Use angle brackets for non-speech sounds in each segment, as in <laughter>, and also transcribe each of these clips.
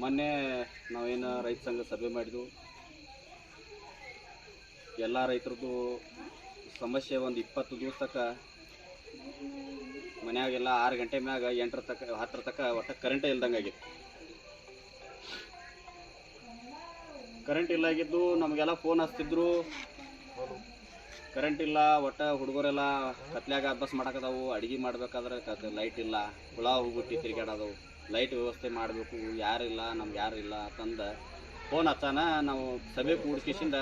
ಮೊನ್ನೆ ನಾವೇನು ರೈತ ಸಂಘ ಸಭೆ ಮಾಡಿದ್ವು. ಎಲ್ಲ ರೈತರದ್ದು ಸಮಸ್ಯೆ ಒಂದು ಇಪ್ಪತ್ತು ದಿವಸ ತಕ್ಕ ಮನ್ಯಾಗೆಲ್ಲ ಆರು ಗಂಟೆ ಮ್ಯಾಗ ಎಂಟರ ತಕ್ಕ ಹತ್ತರ ತಕ್ಕ ಒಟ್ಟು ಕರೆಂಟ್ ಇಲ್ದಂಗೆ ಆಗಿತ್ತು. ಕರೆಂಟ್ ಇಲ್ಲ ಆಗಿದ್ದು ನಮಗೆಲ್ಲ ಫೋನ್ ಹಚ್ತಿದ್ರು. ಕರೆಂಟ್ ಇಲ್ಲ, ಒಟ್ಟ ಹುಡುಗರೆಲ್ಲ ಕತ್ಲ್ಯಾಗ ಅಭ್ಯಾಸ ಮಾಡಕದಾವು ಅಡಿಗೆ ಮಾಡ್ಬೇಕಾದ್ರೆ ಕತ್ ಲೈಟ್ ಇಲ್ಲ, ಹುಳ ಹೋಗ್ಬಿಟ್ಟು ತಿರ್ಗಾಡೋದವು ಲೈಟ್ ವ್ಯವಸ್ಥೆ ಮಾಡಬೇಕು ಯಾರಿಲ್ಲ ನಮ್ಗೆ ಯಾರಿಲ್ಲ ಅಂತಂದು ಫೋನ್ ಹಚ್ಚಾನ. ನಾವು ಸಭೆ ಕೂಡ್ಕಿಸಿಂದ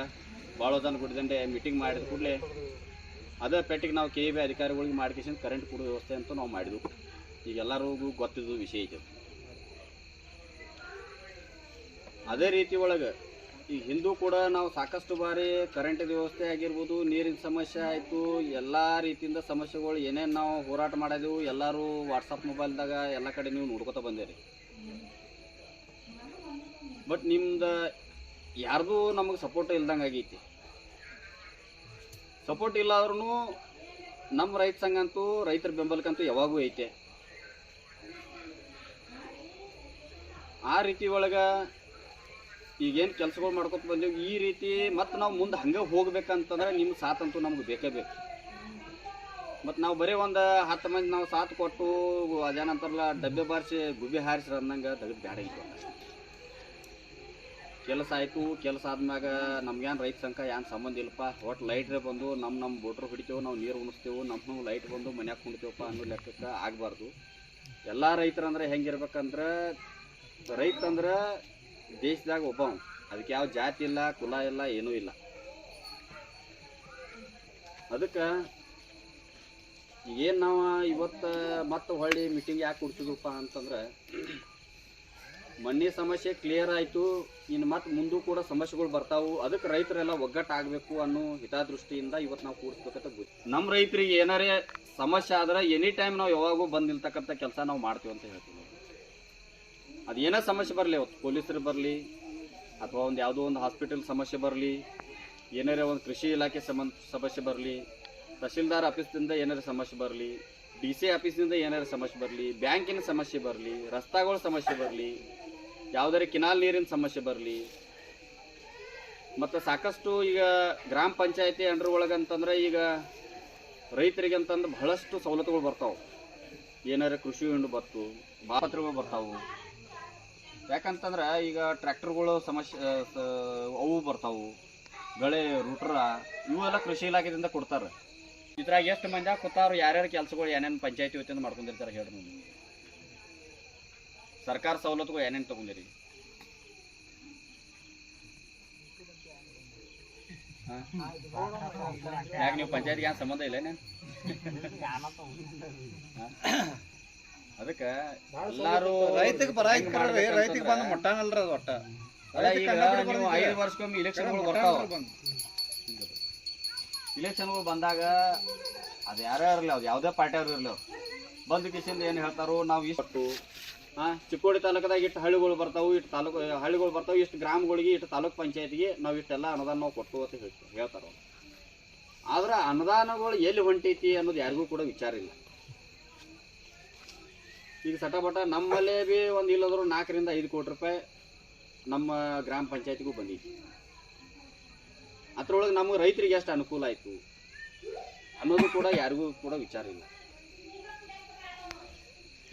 ಭಾಳ ಜನ ಗುಡ್ದಂಡೆ ಮೀಟಿಂಗ್ ಮಾಡಿದ ಕೂಡಲೇ ಅದೇ ಪೆಟ್ಟಿಗೆ ನಾವು ಕೆ ಬಿ ಅಧಿಕಾರಿಗಳಿಗೆ ಮಾಡ್ಕಿಸಿಂದ ಕರೆಂಟ್ ಕೊಡೋ ವ್ಯವಸ್ಥೆ ಅಂತ ನಾವು ಮಾಡಿದ್ವು. ಈಗ ಎಲ್ಲರಿಗೂ ಗೊತ್ತಿದ್ದು ವಿಷಯ ಇದು ಅದೇ ರೀತಿ ಒಳಗೆ ಈಗ ಹಿಂದೂ ಕೂಡ ನಾವು ಸಾಕಷ್ಟು ಬಾರಿ ಕರೆಂಟ್ ವ್ಯವಸ್ಥೆ ಆಗಿರ್ಬೋದು, ನೀರಿನ ಸಮಸ್ಯೆ ಆಯಿತು, ಎಲ್ಲ ರೀತಿಯಿಂದ ಸಮಸ್ಯೆಗಳು ಏನೇನು ನಾವು ಹೋರಾಟ ಮಾಡಿದೆವು, ಎಲ್ಲರೂ ವಾಟ್ಸಪ್ ಮೊಬೈಲ್ದಾಗ ಎಲ್ಲ ಕಡೆ ನೀವು ನೋಡ್ಕೊತ ಬಂದಿರಿ. ಬಟ್ ನಿಮ್ದು ಯಾರ್ದು ನಮಗೆ ಸಪೋರ್ಟ್ ಇಲ್ದಂಗೆ ಆಗೈತಿ. ಸಪೋರ್ಟ್ ಇಲ್ಲಾದ್ರೂ ನಮ್ಮ ರೈತ ಸಂಘ ಅಂತೂ, ರೈತರ ಬೆಂಬಲಕ್ಕಂತೂ ಯಾವಾಗೂ ಐತೆ. ಆ ರೀತಿ ಒಳಗೆ ಈಗೇನು ಕೆಲಸಗಳು ಮಾಡ್ಕೊತ ಬಂದೀವಿ, ಈ ರೀತಿ ಮತ್ತು ನಾವು ಮುಂದೆ ಹಂಗೆ ಹೋಗ್ಬೇಕಂತಂದ್ರೆ ನಿಮ್ಮ ಸಾಥಂತೂ ನಮ್ಗೆ ಬೇಕೇ ಬೇಕು. ಮತ್ತು ನಾವು ಬರೀ ಒಂದು ಹತ್ತು ಮಂದಿ ನಾವು ಸಾಥ್ ಕೊಟ್ಟು ಅದೇನಂತಾರಲ್ಲ, ಡಬ್ಬೆ ಬಾರಿಸಿ ಗುಬ್ಬಿ ಹಾರಿಸಿ ಅಂದಂಗೆ ತೆಗೆದು ಬ್ಯಾಡ ಇತ್ತು ಕೆಲಸ ಆಯಿತು, ಕೆಲಸ ಆದ್ಮ್ಯಾಗ ನಮ್ಗೇನು ರೈತ ಸಂಕ ಏನು ಸಂಬಂಧ ಇಲ್ಲಪ್ಪ. ಒಟ್ಟು ಲೈಟ್ರೇ ಬಂದು ನಮ್ಮ ನಮ್ಮ ಬೋಟ್ರ್ ಹೊಡಿತೇವೆ, ನಾವು ನೀರು ಉಣಿಸ್ತೇವೆ ನಮ್ಮ ನಾವು ಲೈಟ್ ಬಂದು ಮನ್ಯಾಗ ಕುಣಿತೇವಪ್ಪ ಅನ್ನೋ ಲೆಕ್ಕಕ್ಕೆ ಆಗಬಾರ್ದು. ಎಲ್ಲ ರೈತರಂದ್ರೆ ಹೆಂಗಿರ್ಬೇಕಂದ್ರೆ ರೈತ ಅಂದ್ರೆ ದೇಶದಾಗ ಒಬ್ಬ. ಅದಕ್ಕೆ ಯಾವ ಜಾತಿ ಇಲ್ಲ, ಕುಲ ಇಲ್ಲ, ಏನೂ ಇಲ್ಲ. ಅದಕ್ಕೆ ಏನು ನಾವು ಇವತ್ತು ಮತ್ತೆ ಹೊಳ್ಳಿ ಮೀಟಿಂಗ್ ಯಾಕೆ ಕೊಡ್ತಿದ್ರಪ್ಪ ಅಂತಂದ್ರೆ ಮಣ್ಣಿ ಸಮಸ್ಯೆ ಕ್ಲಿಯರ್ ಆಯಿತು ಇನ್ನು ಮತ್ತೆ ಮುಂದೂ ಕೂಡ ಸಮಸ್ಯೆಗಳು ಬರ್ತಾವು. ಅದಕ್ಕೆ ರೈತರೆಲ್ಲ ಒಗ್ಗಟ್ಟಾಗಬೇಕು ಅನ್ನೋ ಹಿತದೃಷ್ಟಿಯಿಂದ ಇವತ್ತು ನಾವು ಕೂಡಿಸ್ಬೇಕಂತ ಗೊತ್ತು ನಮ್ಮ ರೈತರಿಗೆ ಏನಾರೇ ಸಮಸ್ಯೆ ಆದ್ರೆ ಎನಿ ಟೈಮ್ ನಾವು ಯಾವಾಗೂ ಬಂದು ನಿಲ್ತಕ್ಕಂಥ ಕೆಲಸ ನಾವು ಮಾಡ್ತೀವಿ ಅಂತ ಹೇಳ್ತೀವಿ ಅದು ಏನೇ ಸಮಸ್ಯೆ ಬರಲಿ, ಅವತ್ತು ಪೊಲೀಸರು ಬರಲಿ, ಅಥವಾ ಒಂದು ಯಾವುದೋ ಒಂದು ಹಾಸ್ಪಿಟಲ್ ಸಮಸ್ಯೆ ಬರಲಿ, ಏನಾರೇ ಒಂದು ಕೃಷಿ ಇಲಾಖೆ ಸಂಬಂಧ ಸಮಸ್ಯೆ ಬರಲಿ, ತಹಶೀಲ್ದಾರ್ ಆಫೀಸ್ದಿಂದ ಏನಾರ ಸಮಸ್ಯೆ ಬರಲಿ, ಡಿ ಸಿ ಆಫೀಸ್ನಿಂದ ಏನಾರ ಸಮಸ್ಯೆ ಬರಲಿ, ಬ್ಯಾಂಕಿನ ಸಮಸ್ಯೆ ಬರಲಿ, ರಸ್ತಾಗಳ ಸಮಸ್ಯೆ ಬರಲಿ, ಯಾವುದಾರ ಕಿನಾಲ್ ನೀರಿನ ಸಮಸ್ಯೆ ಬರಲಿ, ಮತ್ತು ಸಾಕಷ್ಟು ಈಗ ಗ್ರಾಮ ಪಂಚಾಯತಿ ಅಂಡ್ರ ಒಳಗೆ ಅಂತಂದ್ರೆ ಈಗ ರೈತರಿಗೆ ಅಂತಂದ್ರೆ ಬಹಳಷ್ಟು ಸವಲತ್ತುಗಳು ಬರ್ತಾವೆ. ಏನಾರ ಕೃಷಿ ಹಿಂಡು ಬತ್ತು ಬಾಪತ್ರಗಳು ಬರ್ತಾವು. ಯಾಕಂತಂದ್ರೆ ಈಗ ಟ್ರ್ಯಾಕ್ಟರ್ಗಳು ಸಮಸ್ಯೆ ಅವು ಬರ್ತಾವು. ಗಳೆ ರೂಟ್ರ ಇವೆಲ್ಲ ಕೃಷಿ ಇಲಾಖೆದಿಂದ ಕೊಡ್ತಾರೆ. ಇದ್ರಾಗ ಎಷ್ಟು ಮಂದಿ ಕೂತಾರು ಯಾರ್ಯಾರು ಕೆಲಸಗಳು ಏನೇನು ಪಂಚಾಯತಿ ವತಿಯಿಂದ ಮಾಡ್ಕೊಂಡಿರ್ತಾರೆ ಹೇಳಿ ನೀವು ಸರ್ಕಾರ ಸವಲತ್ತುಗಳು ಏನೇನು ತಗೊಂಡಿರಿ? ಯಾಕೆ ನೀವು ಪಂಚಾಯತ್ಗೆ ಏನು ಸಂಬಂಧ ಇಲ್ಲ ಏನೇನು ಅದಕ್ಕೆ ಎಲ್ಲಾರು ರೈತಗೆ ಬರ ರೈತಗೆ ಬಂದ್ ಮೊಟ್ಟಾನಲ್ರಿ ಅದು ಒಟ್ಟ. ಈಗ ನೀವು ಐದು ವರ್ಷಕ್ಕೊಮ್ಮೆ ಇಲೆಕ್ಷನ್ಗಳು ಬರ್ತಾವ. ಇಲೆಕ್ಷನ್ಗಳು ಬಂದಾಗ ಅದು ಯಾರೇ ಇರಲಿ ಅದು ಯಾವುದೇ ಪಾರ್ಟಿ ಅವ್ರು ಇರಲಿ ಬಂದು ಕಿಶಿಂದ ಏನು ಹೇಳ್ತಾರೋ ನಾವು ಇಷ್ಟು ಹಾಂ? ಚಿಕ್ಕೋಡಿ ತಾಲೂಕದಾಗ ಇಷ್ಟು ಹಳ್ಳಿಗಳು ಬರ್ತಾವು ಇಷ್ಟು ತಾಲೂಕು ಹಳ್ಳಿಗಳು ಬರ್ತಾವೆ ಇಷ್ಟು ಗ್ರಾಮಗಳಿಗೆ ಇಷ್ಟು ತಾಲೂಕು ಪಂಚಾಯತಿಗೆ ನಾವು ಇಷ್ಟೆಲ್ಲ ಅನುದಾನ ನಾವು ಕೊಟ್ಟು ಅಂತ ಹೇಳ್ತಾರೆ ಅವ್ರು. ಆದ್ರೆ ಅನುದಾನಗಳು ಎಲ್ಲಿ ಹೊಂಟೈತಿ ಅನ್ನೋದು ಯಾರಿಗೂ ಕೂಡ ವಿಚಾರ ಇಲ್ಲ. ಈಗ ಸಟಪಟ ನಮ್ಮಲ್ಲೇ ಬಿ ಒಂದು ಇಲ್ಲಂದ್ರೂ ನಾಲ್ಕರಿಂದ ಐದು ಕೋಟಿ ರೂಪಾಯಿ ನಮ್ಮ ಗ್ರಾಮ ಪಂಚಾಯತಿಗೂ ಬಂದೈತಿ ಅದ್ರೊಳಗೆ ನಮಗೆ ರೈತರಿಗೆ ಎಷ್ಟು ಅನುಕೂಲ ಆಯಿತು. ಅನ್ನೋದು ಕೂಡ ಯಾರಿಗೂ ಕೂಡ ವಿಚಾರ ಇಲ್ಲ.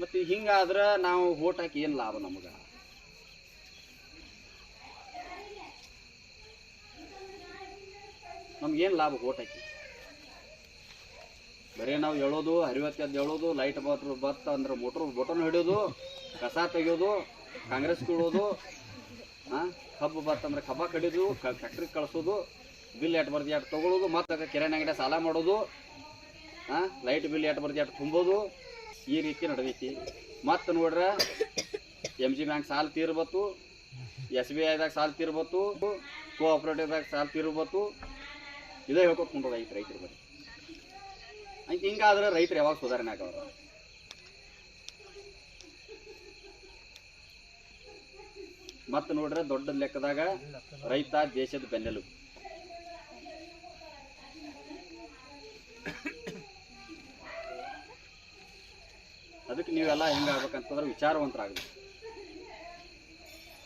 ಮತ್ತು ಹಿಂಗಾದ್ರೆ ನಾವು ಓಟ್ ಹಾಕಿ ಏನು ಲಾಭ ನಮಗೆ? ನಮ್ಗೇನು ಲಾಭ ಓಟ್ ಹಾಕಿ? ಬರೀ ನಾವು ಹೇಳೋದು ಹರಿವತ್ತೆದ್ದು ಹೇಳೋದು ಲೈಟ್ ಬಟ್ರು ಬತ್ತ ಅಂದ್ರೆ ಮೋಟ್ರ್ ಬಟನ್ ಹಿಡಿಯೋದು, ಕಸ ತೆಗಿಯೋದು, ಕಾಂಗ್ರೆಸ್ ಕೀಳೋದು ಹಾಂ ಕಬ್ಬು ಬತ್ತಂದ್ರೆ ಕಬ್ಬ ಕಡಿಯೋದು ಫ್ಯಾಕ್ಟ್ರಿಗೆ ಕಳಿಸೋದು ಬಿಲ್ ಎಟ್ ಬರ್ದು ಎಟ್ ತೊಗೊಳೋದು, ಮತ್ತು ಕಿರಾಣಿ ಅಂಗಡಿ ಸಾಲ ಮಾಡೋದು ಹಾಂ ಲೈಟ್ ಬಿಲ್ ಎಟ್ ಬರ್ದು ಎಟ್ ತುಂಬೋದು, ಈ ರೀತಿ ನಡೆದೈತಿ. ಮತ್ತು ನೋಡ್ರೆ ಎಂ ಜಿ ಬ್ಯಾಂಕ್ ಸಾಲ ತೀರ್ಬತ್ತು ಎಸ್ ಬಿ ಐದಾಗ ಸಾಲ ತೀರ್ಬತ್ತು ಕೋಆಪ್ರೇಟಿವ್ದಾಗ ಸಾಲ ತೀರ್ಬತ್ತು, ಇದೇ ಹೇಳ್ಕೊತ ಕುಂಟೋದೈತಿ ರೈತರು ಬರೀ. ಹಿಂಗಾದ್ರೆ ರೈತರು ಯಾವಾಗ ಸುಧಾರಣೆ ಆಗವ್ರ? ಮತ್ತೆ ನೋಡ್ರೆ ದೊಡ್ಡ ಲೆಕ್ಕದಾಗ ರೈತ ದೇಶದ ಬೆನ್ನೆಲುಬು. ಅದಕ್ಕೆ ನೀವೆಲ್ಲ ಹೆಂಗಾಗ್ಬೇಕಂತಂದ್ರೆ ವಿಚಾರವಂತರಾಗಬೇಕು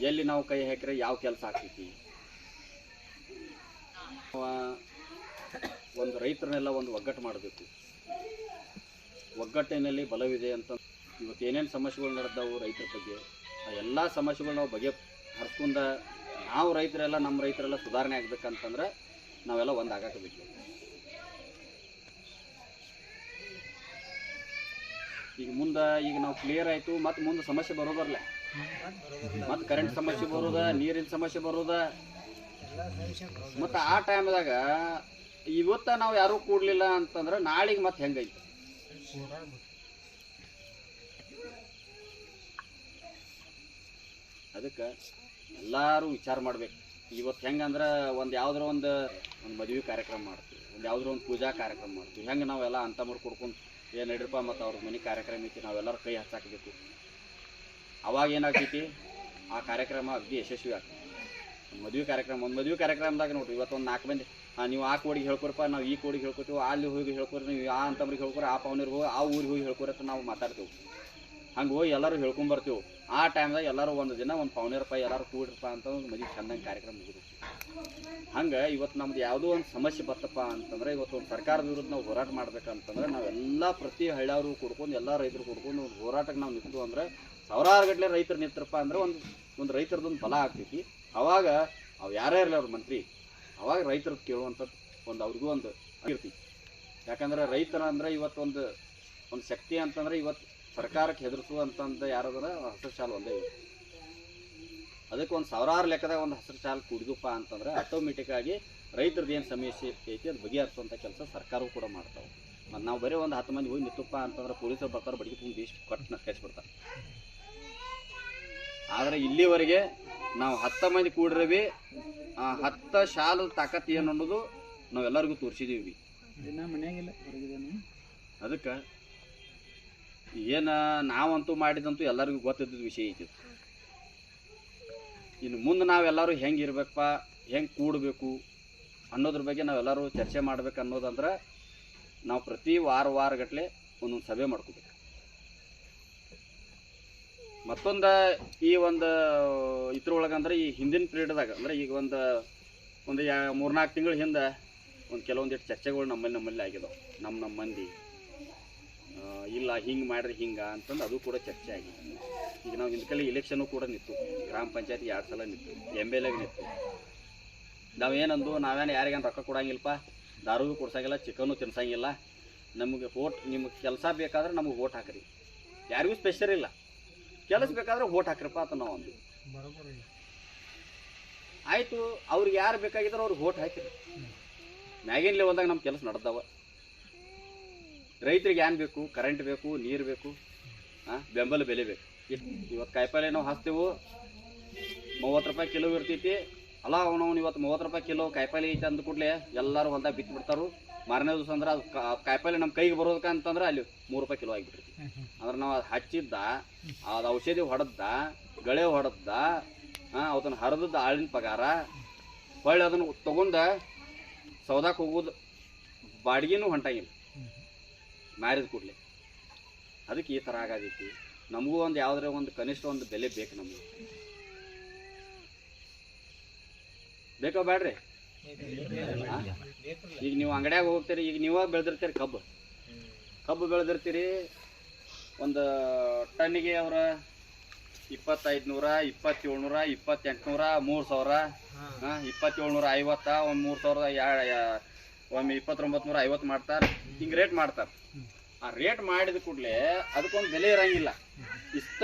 ಎಲ್ಲಿ ನಾವು ಕೈ ಹಾಕಿದ್ರೆ ಯಾವ ಕೆಲಸ ಆಗ್ತೈತಿ? ಒಂದು ರೈತರನ್ನೆಲ್ಲ ಒಂದು ಒಗ್ಗಟ್ಟು ಮಾಡಬೇಕು. ಒಗ್ಗಟ್ಟಿನಲ್ಲಿ ಬಲವಿದೆ ಅಂತ ಇವತ್ತು ಏನೇನು ಸಮಸ್ಯೆಗಳು ನಡೆದವು ರೈತರ ಬಗ್ಗೆ, ಆ ಎಲ್ಲ ಸಮಸ್ಯೆಗಳು ನಾವು ಬಗೆ ಹರ್ಸ್ಕೊಂಡ ನಾವು ರೈತರೆಲ್ಲ ನಮ್ಮ ರೈತರೆಲ್ಲ ಸುಧಾರಣೆ ಆಗ್ಬೇಕಂತಂದ್ರೆ ನಾವೆಲ್ಲ ಒಂದು ಆಗಾಕಬೇಕು. ಈಗ ಮುಂದೆ ಈಗ ನಾವು ಕ್ಲಿಯರ್ ಆಯಿತು, ಮತ್ತು ಮುಂದೆ ಸಮಸ್ಯೆ ಬರೋದಲ್ಲ ಮತ್ತು ಕರೆಂಟ್ ಸಮಸ್ಯೆ ಬರೋದ, ನೀರಿನ ಸಮಸ್ಯೆ ಬರೋದ. ಮತ್ತು ಆ ಟೈಮ್ದಾಗ ಇವತ್ತ ನಾವು ಯಾರೂ ಕೂಡ್ಲಿಲ್ಲ ಅಂತಂದ್ರೆ ನಾಳೆಗೆ ಮತ್ತೆ ಹೆಂಗೈತೆ? ಅದಕ್ಕೆ ಎಲ್ಲರೂ ವಿಚಾರ ಮಾಡ್ಬೇಕು. ಇವತ್ತು ಹೆಂಗಂದ್ರೆ ಒಂದು ಯಾವ್ದಾರ ಒಂದು ಒಂದು ಮದುವೆ ಕಾರ್ಯಕ್ರಮ ಮಾಡ್ತೀವಿ, ಒಂದು ಯಾವ್ದಾರ ಒಂದು ಪೂಜಾ ಕಾರ್ಯಕ್ರಮ ಮಾಡ್ತೀವಿ. ಹೆಂಗೆ ನಾವೆಲ್ಲ ಅಂತ ಕೊಡ್ಕೊಂಡು ಏನು ನಡಿರಪ್ಪ ಮತ್ತು ಅವ್ರ ಮನೆ ಕಾರ್ಯಕ್ರಮ ಐತಿ ನಾವೆಲ್ಲರೂ ಕೈ ಹಚ್ಚಾಕಬೇಕು. ಅವಾಗ ಏನಾಗ್ತೈತಿ? ಆ ಕಾರ್ಯಕ್ರಮ ಅಗ್ದಿ ಯಶಸ್ವಿ ಆಗ್ತದೆ ಮದುವೆ ಕಾರ್ಯಕ್ರಮ, ಒಂದು ಮದುವೆ ಕಾರ್ಯಕ್ರಮದಾಗ ನೋಡ್ರಿ ಇವತ್ತು ಒಂದು ನಾಲ್ಕು ಮಂದಿ ನೀವು ಆ ಕೋಡಿಗೆ ಹೇಳ್ಕೊರಪ್ಪ, ನಾವು ಈ ಕೋಡಿಗೆ ಹೇಳ್ಕೊತೀವಿ, ಅಲ್ಲಿ ಹೋಗಿ ಹೇಳ್ಕೊರಿ, ನೀವು ಆ ಅಂತಂಬ್ರಿಗೆ ಹೇಳ್ಕೊರ, ಆ ಪವನಿಗೆ ಹೋಗಿ, ಆ ಊರಿಗೆ ಹೋಗಿ ಹೇಳ್ಕೊರತ್ತ ನಾವು ಮಾತಾಡ್ತೇವೆ. ಹಂಗೆ ಹೋಗಿ ಎಲ್ಲರೂ ಹೇಳ್ಕೊಂಬರ್ತೀವಿ ಆ ಟೈಮ್ದಾಗ ಎಲ್ಲರೂ ಒಂದು ದಿನ ಒಂದು ಪವನಿರಪ್ಪ ಎಲ್ಲರೂ ಕೂಡ್ರಪ್ಪ ಅಂತ ಒಂದು ಮದುವೆ ಚೆನ್ನಾಗಿ ಕಾರ್ಯಕ್ರಮ ಮುಗಿದು ಹಂಗೆ ಇವತ್ತು ನಮ್ದು ಯಾವುದೋ ಒಂದು ಸಮಸ್ಯೆ ಬರ್ತಪ್ಪ ಅಂತಂದ್ರೆ ಇವತ್ತು ಒಂದು ಸರ್ಕಾರದ ವಿರುದ್ಧ ನಾವು ಹೋರಾಟ ಮಾಡ್ಬೇಕಂತಂದ್ರೆ ನಾವೆಲ್ಲ ಪ್ರತಿ ಹಳ್ಳಿಯವರು ಕೂಡ್ಕೊಂಡು, ಎಲ್ಲ ರೈತರು ಕೂಡ್ಕೊಂಡು ಒಂದು ಹೋರಾಟಕ್ಕೆ ನಾವು ನಿಂತು ಅಂದ್ರೆ, ಸಾವಿರಾರು ಗಟ್ಟಲೆ ರೈತರು ನಿಂತರಪ್ಪ ಅಂದ್ರೆ ಒಂದು ಒಂದು ರೈತರದೊಂದು ಬಲ ಆಗ್ತೈತಿ. ಅವಾಗ ಅವು ಯಾರೇ ಇರಲಿ ಅವ್ರ ಮಂತ್ರಿ ಅವಾಗ ರೈತರ ಕೇಳುವಂಥದ್ದು ಒಂದು ಅವ್ರಿಗೂ ಒಂದು ಇರ್ತಿ ಯಾಕಂದ್ರೆ ರೈತರ ಅಂದ್ರೆ ಇವತ್ತೊಂದು, ಒಂದು ಶಕ್ತಿ ಅಂತಂದ್ರೆ ಇವತ್ತು ಸರ್ಕಾರಕ್ಕೆ ಹೆದರಿಸುವಂಥದ್ದು ಯಾರಾದ್ರ ಹಸಿರು ಶಾಲು ಒಂದೇ ಅದಕ್ಕೆ ಒಂದು ಸಾವಿರಾರು ಲೆಕ್ಕದಾಗ ಒಂದು ಹಸಿರು ಶಾಲು ಕುಡಿದಪ್ಪ ಅಂತಂದ್ರೆ ಆಟೋಮೆಟಿಕ್ ಆಗಿ ರೈತರದ್ದು ಏನು ಸಮಸ್ಯೆ ಐತಿ ಅದು ಬಗೆಹರಿಸುವಂಥ ಕೆಲಸ ಸರ್ಕಾರವು ಕೂಡ ಮಾಡ್ತಾವೆ. ಮತ್ತು ನಾವು ಬರೀ ಒಂದು ಹತ್ತು ಮಂದಿ ಹೋಗಿ ನಿಂತಪ್ಪ ಅಂತಂದ್ರೆ ಪೊಲೀಸರು ಬರ್ತಾರೆ, ಬಡಿಗೆ ತುಂಬ ಇಷ್ಟು ಕಟ್ನ ಬಿಡ್ತಾರೆ ಆದರೆ ಇಲ್ಲಿವರೆಗೆ ನಾವು ಹತ್ತು ಮಂದಿ ಕೂಡಿರವಿ ಆ ಹತ್ತು ಶಾಲು ತಾಕತ್ ಏನು ಅನ್ನೋದು ನಾವೆಲ್ಲರಿಗೂ ತೋರಿಸಿದೀವಿ. ಅದಕ್ಕೆ ಏನು ನಾವಂತೂ ಮಾಡಿದಂತೂ ಎಲ್ಲರಿಗೂ ಗೊತ್ತಿದ್ದ ವಿಷಯ ಐತಿ. ಇನ್ನು ಮುಂದೆ ನಾವೆಲ್ಲರೂ ಹೆಂಗೆ ಇರಬೇಕಪ್ಪ ಹೆಂಗೆ ಕೂಡಬೇಕು ಅನ್ನೋದ್ರ ಬಗ್ಗೆ ನಾವೆಲ್ಲರೂ ಚರ್ಚೆ ಮಾಡ್ಬೇಕು ಅನ್ನೋದಂದ್ರೆ ನಾವು ಪ್ರತಿ ವಾರ ವಾರಗಟ್ಟಲೆ ಒಂದೊಂದು ಸಭೆ ಮಾಡ್ಕೋಬೇಕು. ಮತ್ತೊಂದು ಈ ಒಂದು ಇದ್ರೊಳಗಂದ್ರೆ ಈ ಹಿಂದಿನ ಪೀರಿಯಡ್ದಾಗ ಅಂದ್ರೆ ಈಗ ಒಂದು ಒಂದು ಯಾ ಮೂರ್ನಾಲ್ಕು ತಿಂಗಳ ಹಿಂದೆ ಒಂದು ಕೆಲವೊಂದಿಷ್ಟು ಚರ್ಚೆಗಳು ನಮ್ಮಲ್ಲಿ ನಮ್ಮಲ್ಲಿ ಆಗಿದಾವೆ. ನಮ್ಮ ನಮ್ಮ ಮಂದಿ ಇಲ್ಲ, ಹಿಂಗೆ ಮಾಡ್ರಿ, ಹಿಂಗೆ ಅಂತಂದು ಅದು ಕೂಡ ಚರ್ಚೆ ಆಗಿದೆ ಈಗ ನಾವು ಹಿಂದ್ಕಲ್ಲಿ ಇಲೆಕ್ಷನು ಕೂಡ ನಿಂತು, ಗ್ರಾಮ ಪಂಚಾಯತ್ ಎರಡು ಸಲ ನಿಂತು ಎಂ ಎಲ್ ಎಗೆ ನಿಂತು ನಾವೇನಂದು ನಾವೇನು ಯಾರಿಗೇನು ರೊಕ್ಕ ಕೊಡಂಗಿಲ್ಲಪ್ಪ ದಾರೂ ಕೊಡ್ಸಂಗಿಲ್ಲ ಚಿಕನ್ನು ತಿನ್ಸಂಗಿಲ್ಲ. ನಮಗೆ ಓಟ್ ನಿಮಗೆ ಕೆಲಸ ಬೇಕಾದ್ರೆ ನಮಗೆ ಓಟ್ ಹಾಕ್ರಿ. ಯಾರಿಗೂ ಸ್ಪೆಷಲ್ ಇಲ್ಲ. ಕೆಲಸ ಬೇಕಾದ್ರೆ ಓಟ್ ಹಾಕ್ರಪ್ಪ ಅಂತ ನಾವು ಅಂದ್ವಿ. ಆಯಿತು, ಅವ್ರಿಗೆ ಯಾರು ಬೇಕಾಗಿದ್ರು ಅವ್ರಿಗೆ ಓಟ್ ಹಾಕಿರಿ. ಮ್ಯಾಗಿನ ಲೆವೆಲ್ದಾಗ ನಮ್ಮ ಕೆಲಸ ನಡೆದವ. ರೈತರಿಗೆ ಏನು ಬೇಕು? ಕರೆಂಟ್ ಬೇಕು, ನೀರು ಬೇಕು ಹಾಂ ಬೆಂಬಲ ಬೆಲೆ ಬೇಕು. ಇವತ್ತು ಕಾಯಿಪಲ್ಲೆ ನಾವು ಹಾಕ್ತೇವು ಮೂವತ್ತು ರೂಪಾಯಿ ಕಿಲೋ ಇರ್ತೈತಿ. ಅಲ್ಲ ಅವನವ್ನು ಇವತ್ತು ಮೂವತ್ತು ರೂಪಾಯಿ ಕಿಲೋ ಕಾಯಿಪಲ್ಲೆ ಐತೆ ಅಂದ ಕೂಡಲೇ ಎಲ್ಲರೂ ಹೊಲ್ದಾಗ ಬಿತ್ತು ಬಿಡ್ತಾರು ಮಾರನೇ ದಿವಸ ಅಂದ್ರೆ ಅದು ಕಾಯಿಪಲ್ಲೆ ನಮ್ಮ ಕೈಗೆ ಬರೋದಕ್ಕೆ ಅಂತಂದ್ರೆ ಅಲ್ಲಿ ಮೂರು ರೂಪಾಯಿ ಕಿಲೋ ಆಗಿಬಿಟ್ಟಿರ್ತಿ ಅಂದ್ರೆ ನಾವು ಅದು ಹಚ್ಚಿದ್ದ ಅದು ಔಷಧಿ ಹೊಡೆದ್ದ ಗಳೆ ಹೊಡೆದ್ದ ಹಾಂ ಅದನ್ನು ಹರಿದದ್ದು ಆಳಿನ ಪಗಾರ ಹೊಳ್ಳಿ ಅದನ್ನು ತೊಗೊಂಡ ಸೌದಾಕ್ ಹೋಗೋದು ಬಾಡಿಗೆನೂ ಹೊಂಟಾಗಿಲ್ಲ. ಮ್ಯಾರೇಜ್ ಕೂಡಲೇ. ಅದಕ್ಕೆ ಈ ಥರ ಆಗತೈತಿ. ನಮಗೂ ಒಂದು ಯಾವುದ್ರ ಒಂದು ಕನಿಷ್ಠ ಒಂದು ಬೆಲೆ ಬೇಕು ನಮಗೆ. ಬೇಕೋ ಬೇಡ್ರಿ? ಈಗ ನೀವು ಅಂಗಡ್ಯಾಗ ಹೋಗ್ತೀರಿ, ಈಗ ನೀವಾಗ ಬೆಳೆದಿರ್ತೀರಿ ಕಬ್ಬು. ಕಬ್ಬು ಬೆಳೆದಿರ್ತೀರಿ ಒಂದು ಟನ್ನಿಗೆ ಅವ್ರ ಇಪ್ಪತ್ತೈದು ನೂರ ಇಪ್ಪತ್ತೇಳು ನೂರ ಇಪ್ಪತ್ತೆಂಟು ಮೂರು ಸಾವಿರ, ಹಾಂ ಇಪ್ಪತ್ತೇಳು ನೂರ ಐವತ್ತ, ಒಂದು ಮೂರು ಸಾವಿರದ ಯಾ- ಒಮ್ಮೆ ಇಪ್ಪತ್ತೊಂಬತ್ತು ನೂರ ಐವತ್ತು ಮಾಡ್ತಾರೆ. ಹಿಂಗೆ ರೇಟ್ ಮಾಡ್ತಾರೆ. ಆ ರೇಟ್ ಮಾಡಿದ ಕೂಡಲೇ ಅದಕ್ಕೊಂದು ಬೆಲೆ ಇರಂಗಿಲ್ಲ. ಇಷ್ಟ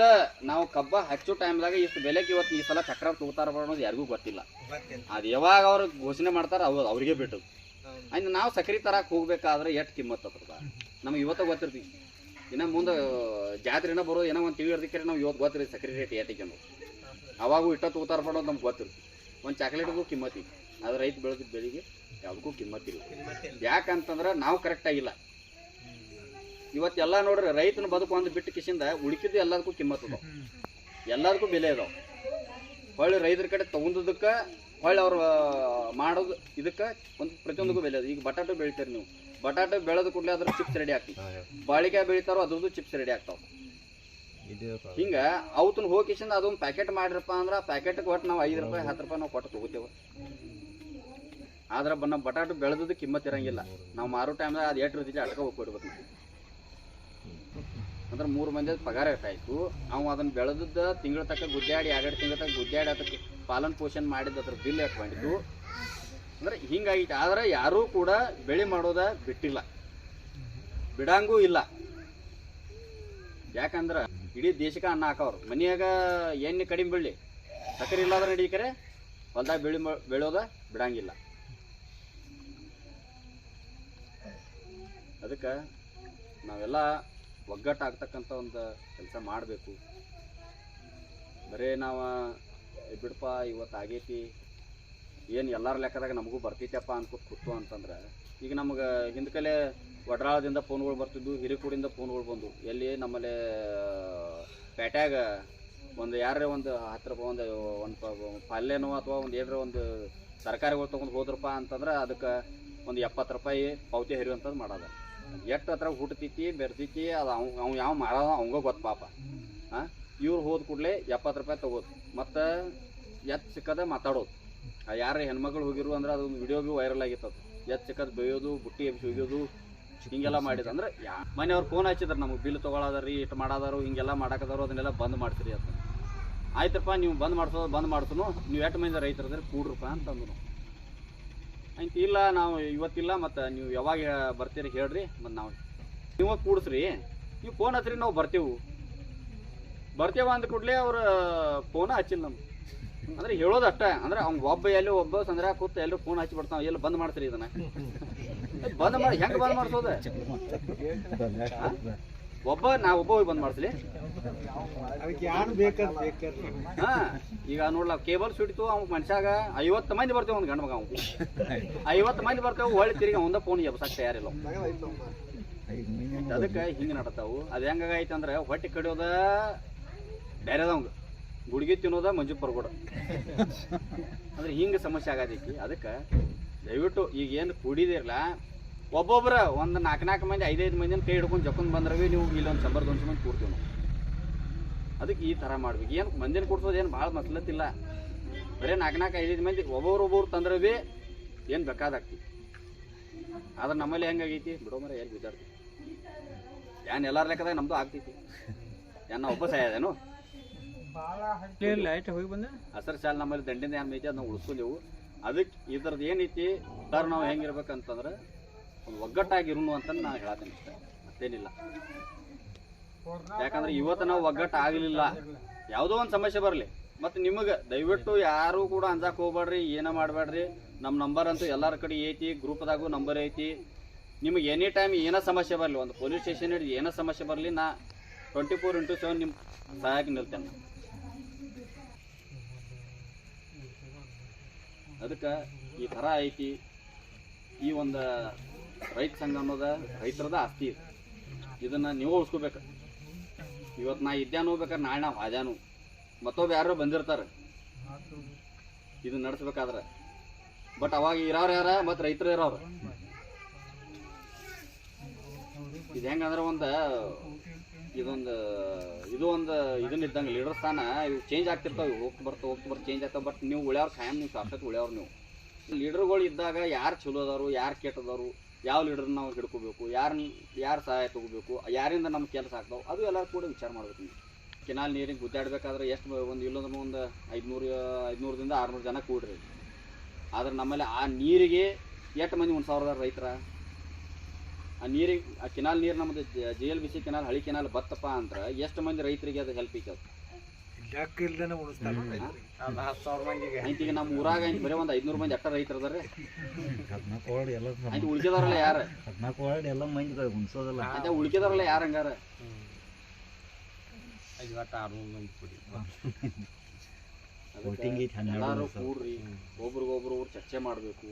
ನಾವು ಕಬ್ಬ ಹಚ್ಚೋ ಟೈಮ್ದಾಗ ಇಷ್ಟು ಬೆಲೆಗೆ ಇವತ್ತು ಈ ಸಲ ಚಕ್ರ ತಗೋತಾರ ಅನ್ನೋದು ಯಾರಿಗೂ ಗೊತ್ತಿಲ್ಲ. ಅದು ಯಾವಾಗ ಅವ್ರು ಘೋಷಣೆ ಮಾಡ್ತಾರ ಅವ್ ಅವ್ರಿಗೆ ಬಿಟ್ಟು. ಆಯ್ತು ನಾವು ಸಕ್ರಿ ತರಕ್ಕೆ ಹೋಗ್ಬೇಕಾದ್ರೆ ಎಷ್ಟು ಕಿಮ್ಮತ್ ಅದ್ರದ ನಮ್ಗೆ ಇವತ್ತ ಗೊತ್ತಿರ್ತೀವಿ. ಇನ್ನು ಮುಂದೆ ಜಾತ್ರೆನ ಬರೋದು ಏನೋ ಒಂದು ತಿಳಿಯೋದಕ್ಕೆ ನಾವು ಇವತ್ತು ಗೊತ್ತಿರಿ ಸಕ್ರಿ ರೇಟ್ ಏಟಿಗೆ ಅನ್ನೋದು. ಅವಾಗೂ ಇಟ್ಟ ತಗೋತಾರ ಅನ್ನೋದು ನಮ್ಗೆ ಗೊತ್ತಿರ್ತೀವಿ. ಒಂದು ಚಾಕ್ಲೇಟ್ಗೂ ಕಿಮ್ಮತ್ತಿ ಅದು ರೈತ ಬೆಳೆದಿದ್ದ ಬೆಳಿಗ್ಗೆ ಯಾವುದಕ್ಕೂ ಕಿಮ್ಮತ್ತಿಲ್ಲ ಯಾಕಂತಂದ್ರೆ ನಾವು ಕರೆಕ್ಟ್ ಆಗಿಲ್ಲ. ಇವತ್ತೆಲ್ಲ ನೋಡ್ರಿ ರೈತನ ಬದುಕು ಒಂದು ಬಿಟ್ಟು ಕಿಸಿಂದ ಉಳಿಕಿದ್ದು ಎಲ್ಲದಕ್ಕೂ ಕಿಮ್ಮತ್ ಅದಾವ. ಎಲ್ಲದಕ್ಕೂ ಬೆಲೆ ಅದಾವ. ಹೊಳ್ಳಿ ರೈತರ ಕಡೆ ತಗೊಂಡದಕ್ಕ ಹೊಳ್ಳಿ ಅವ್ರು ಮಾಡೋದು ಇದಕ್ಕೆ ಒಂದು ಪ್ರತಿಯೊಂದಕ್ಕೂ ಬೆಲೆ ಅದ ಈಗ ಬಟಾಟೆ ಬೆಳಿತೀರಿ ನೀವು. ಬಟಾಟೆ ಬೆಳೆದ ಕೂಡಲೇ ಅದ್ರ ಚಿಪ್ಸ್ ರೆಡಿ ಆಗ್ತದೆ ಬಾಳಿಕಾಯಿ ಬೆಳಿತಾರೋ ಅದ್ರದ್ದು ಚಿಪ್ಸ್ ರೆಡಿ ಆಗ್ತಾವ ಹಿಂಗ ಅವತ್ತನ್ನ ಹೋಗಿಸಿಂದ ಅದೊಂದು ಪ್ಯಾಕೆಟ್ ಮಾಡಿರಪ್ಪ ಅಂದ್ರೆ ಪ್ಯಾಕೆಟ್ಗೆ ಒಟ್ಟು ನಾವು ಐದು ರೂಪಾಯಿ ಹತ್ತು ರೂಪಾಯಿ ನಾವು ಕೊಟ್ಟು ತಗೋತೇವೆ. ಆದ್ರೆ ನಮ್ಮ ಬಟಾಟು ಬೆಳೆದದ್ದು ಕಿಮ್ಮತ್ ಇರಂಗಿಲ್ಲ. ನಾವು ಮಾರೋ ಟೈಮ್ದಾಗ ಅದು ಎಷ್ಟು ರೀತಿ ಅಟ್ಕ ಹೋಗ್ಕೊಡ್ಬೇಕು ನಾವು. ಅಂದ್ರೆ ಮೂರು ಮಂದಿ ಪಗಾರ ಎಷ್ಟಾಯ್ತು ಅವ್ ಅದನ್ನ ಬೆಳೆದಿದ್ದ ತಿಂಗಳ ತಕ್ಕ ಗುದ್ದಾಡಿ ಎರಡೆರಡು ತಿಂಗಳ ತಕ್ಕ ಗುದ್ದಾಡಿ ಅದಕ್ಕೆ ಪಾಲನ್ ಪೋಷಣ ಮಾಡಿದ ಅದ್ರ ಬಿಲ್ ಹಾಕೊಂಡಿದ್ದು ಮಾಡಿದ್ದು ಅಂದ್ರೆ ಹಿಂಗಾಗಿತ್ತು. ಆದ್ರೆ ಯಾರೂ ಕೂಡ ಬೆಳೆ ಮಾಡೋದ ಬಿಟ್ಟಿಲ್ಲ. ಬಿಡಂಗೂ ಇಲ್ಲ. ಯಾಕಂದ್ರ ಇಡೀ ದೇಶಕ್ಕೆ ಅನ್ನ ಹಾಕವ್ರು. ಮನೆಯಾಗ ಎಣ್ಣೆ ಕಡಿಮೆ ಬೆಳ್ಳಿ. ಸಕ್ಕರೆ ಇಲ್ಲಾದ್ರೆ ನಡೀಕರೆ ಹೊಲ್ದಾಗ ಬೆಳಿ ಬೆಳೆಯೋದ ಬಿಡಂಗಿಲ್ಲ. ಅದಕ್ಕೆ ನಾವೆಲ್ಲ ಒಗ್ಗಟ್ಟಾಗ್ತಕ್ಕಂಥ ಒಂದು ಕೆಲಸ ಮಾಡಬೇಕು. ಬರೇ ನಾವು, "ಏ ಬಿಡಪ್ಪ ಇವತ್ತು ಆಗೈತಿ. ಏನು ಎಲ್ಲರ ಲೆಕ್ಕದಾಗ ನಮಗೂ ಬರ್ತೈತಪ್ಪ ಅನ್ಕೊತ ಕೂತು ಅಂತಂದ್ರೆ, ಈಗ ನಮ್ಗೆ ಹಿಂದ್ಕಲೆ ವಡ್ರಾಳದಿಂದ ಫೋನ್ಗಳು ಬರ್ತಿದ್ವು, ಹಿರಿಕೂಡಿಂದ ಫೋನ್ಗಳು ಬಂದು ಎಲ್ಲಿ ನಮ್ಮಲ್ಲಿ ಪೇಟ್ಯಾಗ ಒಂದು ಯಾರೇ ಒಂದು ಹತ್ತು ರೂಪಾಯಿ ಒಂದು ಒಂದು ಪಲ್ಯನೋ ಅಥವಾ ಒಂದು ಏನಾರ ಒಂದು ತರಕಾರಿಗಳು ತೊಗೊಂಡು ಹೋದ್ರಪ್ಪ ಅಂತಂದ್ರೆ ಅದಕ್ಕೆ ಒಂದು ಎಪ್ಪತ್ತು ರೂಪಾಯಿ ಪಾವತಿ ಹರಿಯುವಂಥದ್ದು ಮಾಡೋದ. ಎಷ್ಟು ಹತ್ರ ಹುಟ್ಟತೈತಿ ಬೆರ್ತೈತಿ ಅದು ಅವ್ ಅವ್ ಯಾವ ಮಾಡೋದ ಅವಂಗ ಗೊತ್ತು ಪಾಪ. ಇವ್ರು ಹೋದ ಕೂಡಲೇ ಎಪ್ಪತ್ತು ರೂಪಾಯಿ ತಗೋದು. ಮತ್ತು ಎತ್ತು ಸಿಕ್ಕದ ಮಾತಾಡೋದು. ಯಾರ ಹೆಣ್ಮಕ್ಳು ಹೋಗಿರು ಅಂದ್ರೆ ಅದೊಂದು ವಿಡಿಯೋ ಭೀ ವೈರಲ್ ಆಗಿತ್ತು ಅದು. ಎತ್ತು ಸಿಕ್ಕದ್ ಬೇಯೋದು, ಬುಟ್ಟಿ ಎಬ್ಸಿ ಒಗ್ಯೋದು ಹಿಂಗೆಲ್ಲ ಮಾಡಿದ ಅಂದ್ರೆ ಯಾ ಮನೆಯವ್ರು ಫೋನ್ ಹಚ್ಚಿದ್ರು ನಮಗೆ, ಬಿಲ್ ತೊಗೊಳೋದ್ರಿ ಇಟ್ಟು ಮಾಡೋದಾರು ಹಿಂಗೆಲ್ಲ ಮಾಡಕದಾರು ಅದನ್ನೆಲ್ಲ ಬಂದ್ ಮಾಡ್ತೀರಿ ಅಂತ. ಆಯ್ತಪ್ಪ, ನೀವು ಬಂದ್ ಮಾಡ್ಸೋದು ಬಂದ್ ಮಾಡ್ಸೋನು, ನೀವು ಎಷ್ಟು ಮಂದಿ ರೈತರದ್ರೆ ಕೂಡ್ರಪ್ಪ ಅಂತಂದ್ರು. ಆಯ್ತು ಇಲ್ಲ ನಾವು ಇವತ್ತಿಲ್ಲ ಮತ್ತು ನೀವು ಯಾವಾಗ ಬರ್ತೀರಿ ಹೇಳ್ರಿ ಮತ್ತು ನಾವು ನೀವು ಕೂಡಿಸ್ರಿ. ನೀವು ಫೋನ್ ಹಚ್ಚಿರಿ ನಾವು ಬರ್ತೀವಿ. ಬರ್ತೇವ ಅಂದ ಕೂಡಲೇ ಅವ್ರು ಫೋನ ಹಚ್ಚಿಲ್ಲ ನಮ್ಗೆ. ಅಂದ್ರೆ ಹೇಳೋದು ಅಷ್ಟೇ ಅಂದ್ರೆ ಅವ್ನ್ ಒಬ್ಬ ಎಲ್ಲಿ ಒಬ್ಬ ಸಂದ್ರ ಕೂತ್ ಎಲ್ಲರೂ ಫೋನ್ ಹಚ್ಚಿ ಬಿಡ್ತಾವ ಎಲ್ಲಿ ಬಂದ್ ಮಾಡ್ತೀರಿ ಇದನ್ನ. ಬಂದ್ ಮಾಡಿ ಹೆಂಗ್ ಬಂದ್ ಮಾಡ್ಸೋದ? ಒಬ್ಬ ನಾ ಒಬ್ಬ ಹೋಗಿ ಬಂದ್ ಮಾಡ್ಸಲಿ ಅದಕ್ಕೆ ಯಾರು ಬೇಕಾದ್ ಬೇಕಾರ್ರಿ ಹಾ ಈಗ ನೋಡ್ಲ ಕೇಬಲ್ ಸುಡಿತು ಅವ್ ಮನುಷ್ಯಾಗ ಐವತ್ತು ಮಂದಿ ಬರ್ತೇವೆ ಒಂದು ಗಂಡ ಮಗ ಅವ್ನು <laughs> ಐವತ್ತು ಮಂದಿ ಬರ್ತೇವೆ ಹೊಳಿ ತಿರುಗಿ ಒಂದ ಫೋನ್ ಎಬ್ಸಕ್ ತಯಾರಿಲ್ಲ. ಅದಕ್ಕೆ ಹಿಂಗೆ ನಡತಾವು. ಅದು ಹೆಂಗಾಗೈತೆ ಅಂದ್ರೆ ಹೊಟ್ಟೆ ಕಡಿಯೋದ ಬೇರೆದವಂಗ ಗುಡ್ಗಿ ತಿನ್ನೋದ ಮಂಜು ಪರ್ಗೋಡ <laughs> ಅಂದ್ರೆ ಹಿಂಗೆ ಸಮಸ್ಯೆ ಆಗತೈತಿ ಅದಕ್ಕೆ ದಯವಿಟ್ಟು ಈಗ ಏನು ಕುಡಿದಿರಲ್ಲ ಒಬ್ಬೊಬ್ರ ಒಂದು ನಾಲ್ಕು ನಾಲ್ಕು ಮಂದಿ ಐದೈದು ಮಂದಿನ ಕೈ ಹಿಡ್ಕೊಂಡು ಜಕ್ಕೊಂಡ್ ಬಂದ್ರವಿ ನೀವು ಇಲ್ಲೊಂದು ಶಂಬರ್ ದೊಂದು ಮಂದಿ ಕೂಡ್ತೀವಿ ನಾವು. ಅದಕ್ಕೆ ಈ ಥರ ಮಾಡ್ಬೇಕು. ಏನು ಮಂದಿನ ಕೊಡ್ಸೋದು ಏನು ಭಾಳ ಮಸ್ಲತ್ತಿಲ್ಲ. ಬರೀ ನಾಲ್ಕು ನಾಲ್ಕು ಐದೈದು ಮಂದಿ ಒಬ್ಬೊಬ್ರು ಒಬ್ಬೊಬ್ರು ತಂದ್ರೆ ಭೀ ಏನು ಬೇಕಾದಾಗ್ತಿ. ಆದ್ರೆ ನಮ್ಮಲ್ಲಿ ಹೆಂಗಾಗೈತಿ? ಬಿಡೋ ಮರ ಎಲ್ಲಿ ಬಿದ್ದಾರ್ತಿ? ಏನ್ ಎಲ್ಲಾರ ಲೆಕ್ಕದಾಗ ನಮ್ದು ಆಗ್ತೈತಿ. ಏನ್ ಒಬ್ಬ ಸಾಯದೇನು? ಲೈಟ್ ಹೋಗಿ ಬಂದ. ಹಸರು ಶಾಲ್ ನಮ್ಮಲ್ಲಿ ದಂಡಿಂದ ಏನ್ ಐತಿ ಅದನ್ನ ಉಳ್ಸ್ಕೊಂಡೆವು. ಅದಕ್ಕೆ ಇದ್ರದ್ದು ಏನೈತಿ ಸರ್ ನಾವು ಹೆಂಗಿರ್ಬೇಕಂತಂದ್ರೆ ಒಂದು ಒಗ್ಗಟ್ಟಾಗಿರುನು ಅಂತ ನಾನು ಹೇಳತ್ತೀನಿ ಅಷ್ಟೇ. ಮತ್ತೇನಿಲ್ಲ. ಯಾಕಂದ್ರೆ ಇವತ್ತು ನಾವು ಒಗ್ಗಟ್ಟು ಆಗಲಿಲ್ಲ. ಯಾವುದೋ ಒಂದು ಸಮಸ್ಯೆ ಬರಲಿ. ಮತ್ತು ನಿಮಗೆ ದಯವಿಟ್ಟು ಯಾರು ಕೂಡ ಅಂಜಾಕ್ ಹೋಗ್ಬೇಡ್ರಿ, ಏನೋ ಮಾಡಬೇಡ್ರಿ. ನಮ್ಮ ನಂಬರ್ ಅಂತೂ ಎಲ್ಲರ ಕಡೆ ಐತಿ, ಗ್ರೂಪ್ದಾಗೂ ನಂಬರ್ ಐತಿ. ನಿಮಗೆ ಎನಿ ಟೈಮ್ ಏನೋ ಸಮಸ್ಯೆ ಬರಲಿ, ಒಂದು ಪೊಲೀಸ್ ಸ್ಟೇಷನ್ ಹಿಡಿದು ಏನೋ ಸಮಸ್ಯೆ ಬರಲಿ, ನಾ ಟ್ವೆಂಟಿ ಫೋರ್ ಇಂಟು ಸೆವೆನ್ ನಿಮ್ಮ ಸಹಾಯಕ್ಕೆ ನಿಲ್ತೇನೆ. ಅದಕ್ಕೆ ಈ ಥರ ಐತಿ. ಈ ಒಂದು ರೈತ ಸಂಘ ಅನ್ನೋದ ರೈತರದ ಆಸ್ತಿ ಇದೆ. ಇದನ್ನ ನೀವು ಉಳಿಸ್ಕೋಬೇಕು. ಇವತ್ತು ನಾ ಇದ್ದಾನು ಬೇಕಾದ್ರೆ ನಾಳೆ ನಾವು ಹಾದ್ಯಾನು. ಮತ್ತೊಬ್ಬ ಯಾರು ಬಂದಿರ್ತಾರೆ. ಇದು ನಡೆಸ್ಬೇಕಾದ್ರೆ. ಬಟ್ ಅವಾಗ ಇರೋರು ಯಾರ ಮತ್ತು ರೈತರು ಇರೋರು. ಇದು ಹೆಂಗಂದ್ರೆ ಒಂದು, ಇದೊಂದು, ಇದು ಒಂದು ಇದನ್ನ ಇದ್ದಂಗೆ ಲೀಡರ್ ಸ್ಥಾನ ಇವು ಚೇಂಜ್ ಆಗ್ತಿರ್ತಾವೆ. ಹೋಗ್ತಾ ಬರ್ತಾವೆ ಹೋಗ್ತಾ ಬರ್ತಾ ಚೇಂಜ್ ಆಗ್ತಾವೆ. ಬಟ್ ನೀವು ಉಳ್ಯಾವ್ರು ಖಾಯಂ ನೀವು ಶಾಶ್ವತ ಉಳ್ಯಾವ್ರು ನೀವು. ಲೀಡರ್ಗಳು ಇದ್ದಾಗ ಯಾರು ಚಲೋ ಅದಾರು, ಯಾರು ಕೆಟ್ಟದಾರು ಯಾವ ಲೀಡರ್ ನಾವು ಹಿಡ್ಕೋಬೇಕು ಯಾರನ್ನ ಯಾರು ಸಹಾಯ ತಗೋಬೇಕು, ಯಾರಿಂದ ನಮ್ಮ ಕೆಲಸ ಆಗ್ತಾವೆ ಅದು ಎಲ್ಲರೂ ಕೂಡ ವಿಚಾರ ಮಾಡ್ಬೇಕು ನೀವು. ಕೆನಾಲ್ ನೀರಿಗೆ ಗುದ್ದಾಡಬೇಕಾದ್ರೆ ಎಷ್ಟು ಒಂದು ಇಲ್ಲೊಂದು ಒಂದು ಐದುನೂರು, ಐದುನೂರದಿಂದ ಆರುನೂರು ಜನ ಕೂಡ್ರಿ. ಆದ್ರೆ ನಮ್ಮಲ್ಲಿ ಆ ನೀರಿಗೆ ಎಷ್ಟು ಮಂದಿ ಒಂದು ಸಾವಿರದ ರೈತರ? ಆ ನೀರಿಗೆ, ಆ ಕೆನಾಲ್ ನೀರು ನಮ್ಮದು G L B C canal, ಹಳಿ ಕೆನಾಲ್ ಬತ್ತಪ್ಪ ಅಂದ್ರೆ ಎಷ್ಟು ಮಂದಿ ರೈತರಿಗೆ ಅದು ಹೆಲ್ಪ್ ಐತೆ ಲೆಕ್ಕ ಇಲ್ದೇನೆ ಉಣಿಸ್ತಾರೆ ಹತ್ತು ಸಾವಿರ ಮಂದಿಗೆ. ಆಯ್ತು ಈಗ ನಮ್ಮ ಊರಾಗ ಬರೀ ಒಂದು ಐದ್ನೂರು ಮಂದಿ ಅಟ್ಟ ರೈತರ ಅದಾರೆ ಹದಿನಾಲ್ಕು ವಾರ್ಡ್ ಎಲ್ಲ ಉಳ್ಕಿದಾರಲ್ಲ ಯಾರು? ಹದಿನಾಲ್ಕು ವಾರ್ಡ್ ಎಲ್ಲ ಮಂದಿ ಉಣಿಸೋದಲ್ಲ. ಅದೇ ಉಳ್ಕಿದಾರಲ್ಲ ಯಾರು ಹಂಗಾರ? ಐವತ್ತು ಆರುನೂರು ಮಂದಿ ಕೊಡಿ. ಎಲ್ಲಾರು ಕೂಡ್ರಿ ಒಬ್ರಿಗೊಬ್ರು ಚರ್ಚೆ ಮಾಡಬೇಕು.